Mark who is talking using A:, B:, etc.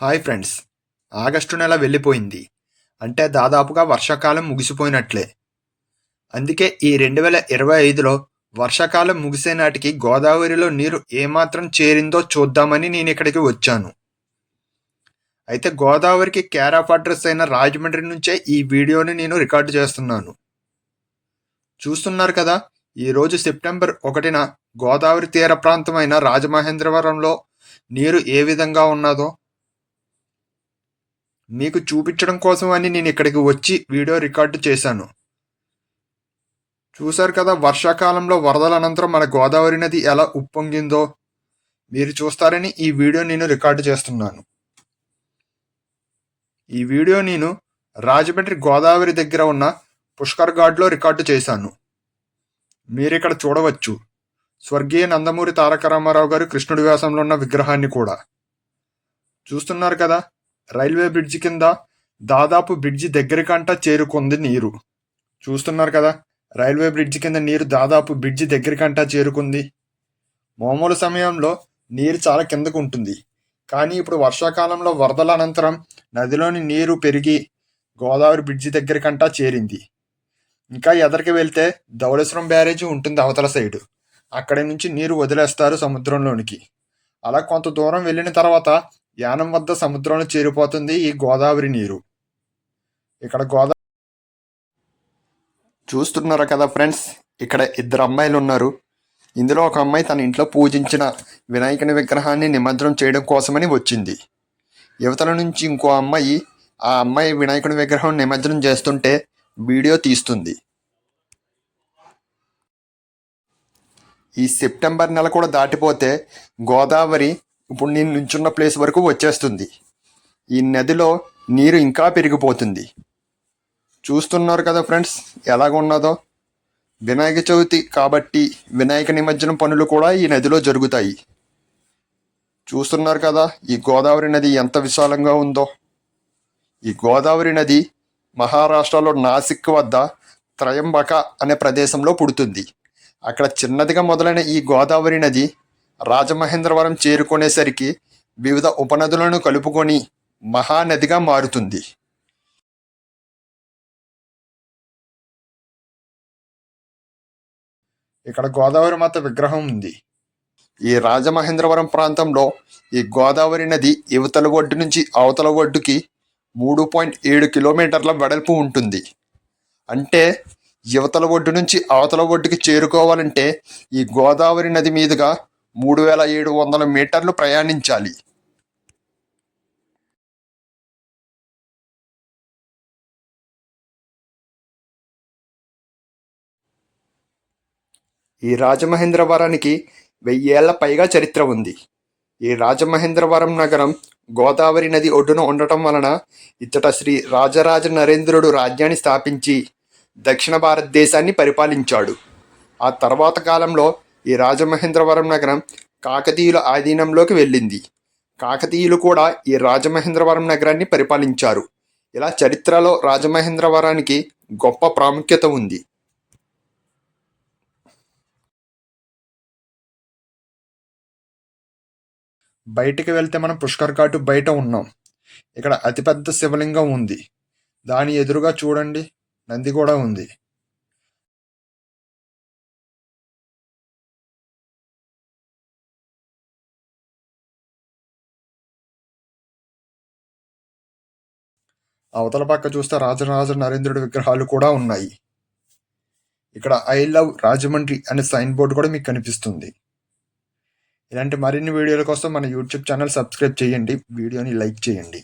A: Hi friends. August నెల వెళ్ళిపోయింది. అంటే దాదాపుగా వర్షాకాలం ముగిసిపోయినట్లే. అందుకే ఈ రెండు వేల ఇరవై ఐదులో వర్షాకాలం ముగిసే నాటికి గోదావరిలో నీరు ఏమాత్రం చేరిందో చూద్దామని నేను ఇక్కడికి వచ్చాను. అయితే గోదావరికి కేర్ ఆఫ్ అడ్రస్ అయిన రాజమండ్రి నుంచే ఈ వీడియోని నేను రికార్డు చేస్తున్నాను. చూస్తున్నారు కదా ఈరోజు సెప్టెంబర్ ఒకటిన గోదావరి తీర ప్రాంతమైన రాజమహేంద్రవరంలో నీరు ఏ విధంగా ఉన్నదో మీకు చూపించడం కోసం అని నేను ఇక్కడికి వచ్చి వీడియో రికార్డు చేశాను. చూశారు కదా వర్షాకాలంలో వరదల అనంతరం మన గోదావరి నది ఎలా ఉప్పొంగిందో. మీరు చూస్తారని ఈ వీడియో నేను రికార్డు చేస్తున్నాను. ఈ వీడియో నేను రాజమండ్రి గోదావరి దగ్గర ఉన్న పుష్కర్ ఘాట్లో రికార్డు చేశాను. మీరు ఇక్కడ చూడవచ్చు. స్వర్గీయ నందమూరి తారక రామారావు గారు కృష్ణుడి వ్యాసంలో ఉన్న విగ్రహాన్ని కూడా. చూస్తున్నారు కదా రైల్వే బ్రిడ్జి కింద దాదాపు బ్రిడ్జి దగ్గరికంటా చేరుకుంది నీరు. చూస్తున్నారు కదా రైల్వే బ్రిడ్జి కింద నీరు దాదాపు బ్రిడ్జి దగ్గరికంటా చేరుకుంది. మామూలు సమయంలో నీరు చాలా కిందకు ఉంటుంది. కానీ ఇప్పుడు వర్షాకాలంలో వరదల అనంతరం నదిలోని నీరు పెరిగి గోదావరి బ్రిడ్జి దగ్గరికంటా చేరింది. ఇంకా ఎదరికి వెళ్తే ధవళేశ్వరం బ్యారేజీ ఉంటుంది అవతల సైడు. అక్కడి నుంచి నీరు వదిలేస్తారు సముద్రంలోనికి. అలా కొంత దూరం వెళ్ళిన తర్వాత యానం వద్ద సముద్రంలో చేరిపోతుంది ఈ గోదావరి నీరు. ఇక్కడ గోదావరి చూస్తున్నారా కదా ఫ్రెండ్స్? ఇక్కడ ఇద్దరు అమ్మాయిలు ఉన్నారు. ఇందులో ఒక అమ్మాయి తన ఇంట్లో పూజించిన వినాయకుని విగ్రహాన్ని నిమజ్జనం చేయడం కోసమని వచ్చింది. యువతల నుంచి ఇంకో అమ్మాయి ఆ అమ్మాయి వినాయకుని విగ్రహం నిమజ్జనం చేస్తుంటే వీడియో తీస్తుంది. ఈ సెప్టెంబర్ నెల కూడా దాటిపోతే గోదావరి ఇప్పుడు నేను నుంచున్న ప్లేస్ వరకు వచ్చేస్తుంది. ఈ నదిలో నీరు ఇంకా పెరిగిపోతుంది. చూస్తున్నారు కదా ఫ్రెండ్స్ ఎలాగున్నదో వినాయక చవితి కాబట్టి వినాయక నిమజ్జనం పనులు కూడా ఈ నదిలో జరుగుతాయి. చూస్తున్నారు కదా ఈ గోదావరి నది ఎంత విశాలంగా ఉందో. ఈ గోదావరి నది మహారాష్ట్రలో నాసిక్ వద్ద త్రయంబక అనే ప్రదేశంలో పుడుతుంది. అక్కడ చిన్నదిగా మొదలైన ఈ గోదావరి నది రాజమహేంద్రవరం చేరుకునేసరికి వివిధ ఉపనదులను కలుపుకొని మహానదిగా మారుతుంది. ఇక్కడ గోదావరి మాత విగ్రహం ఉంది. ఈ రాజమహేంద్రవరం ప్రాంతంలో ఈ గోదావరి నది యువతల ఒడ్డు నుంచి అవతల ఒడ్డుకి మూడు పాయింట్ ఏడు కిలోమీటర్ల వెడల్పు ఉంటుంది. అంటే యువతల ఒడ్డు నుంచి అవతల ఒడ్డుకి చేరుకోవాలంటే ఈ గోదావరి నది మీదుగా మూడు వేల ఏడు వందల మీటర్లు ప్రయాణించాలి. ఈ రాజమహేంద్రవరానికి వెయ్యేళ్ళ పైగా చరిత్ర ఉంది. ఈ రాజమహేంద్రవరం నగరం గోదావరి నది ఒడ్డున ఉండటం వలన ఇచ్చట శ్రీ రాజరాజ నరేంద్రుడు రాజ్యాన్ని స్థాపించి దక్షిణ భారతదేశాన్ని పరిపాలించాడు. ఆ తర్వాత కాలంలో ఈ రాజమహేంద్రవరం నగరం కాకతీయుల ఆధీనంలోకి వెళ్ళింది. కాకతీయులు కూడా ఈ రాజమహేంద్రవరం నగరాన్ని పరిపాలించారు. ఇలా చరిత్రలో రాజమహేంద్రవరానికి గొప్ప ప్రాముఖ్యత ఉంది. బయటికి వెళ్తే మనం పుష్కర్ ఘాటు బయట ఉన్నాం. ఇక్కడ అతిపెద్ద శివలింగం ఉంది. దాని ఎదురుగా చూడండి నంది కూడా ఉంది. అవతల పక్క చూస్తే రాజరాజ నరేంద్రుడి విగ్రహాలు కూడా ఉన్నాయి. ఇక్కడ ఐ లవ్ రాజమండ్రి అనే సైన్ బోర్డు కూడా మీకు కనిపిస్తుంది. ఇలాంటి మరిన్ని వీడియోల కోసం మన యూట్యూబ్ ఛానల్ సబ్స్క్రైబ్ చేయండి. వీడియోని లైక్ చేయండి.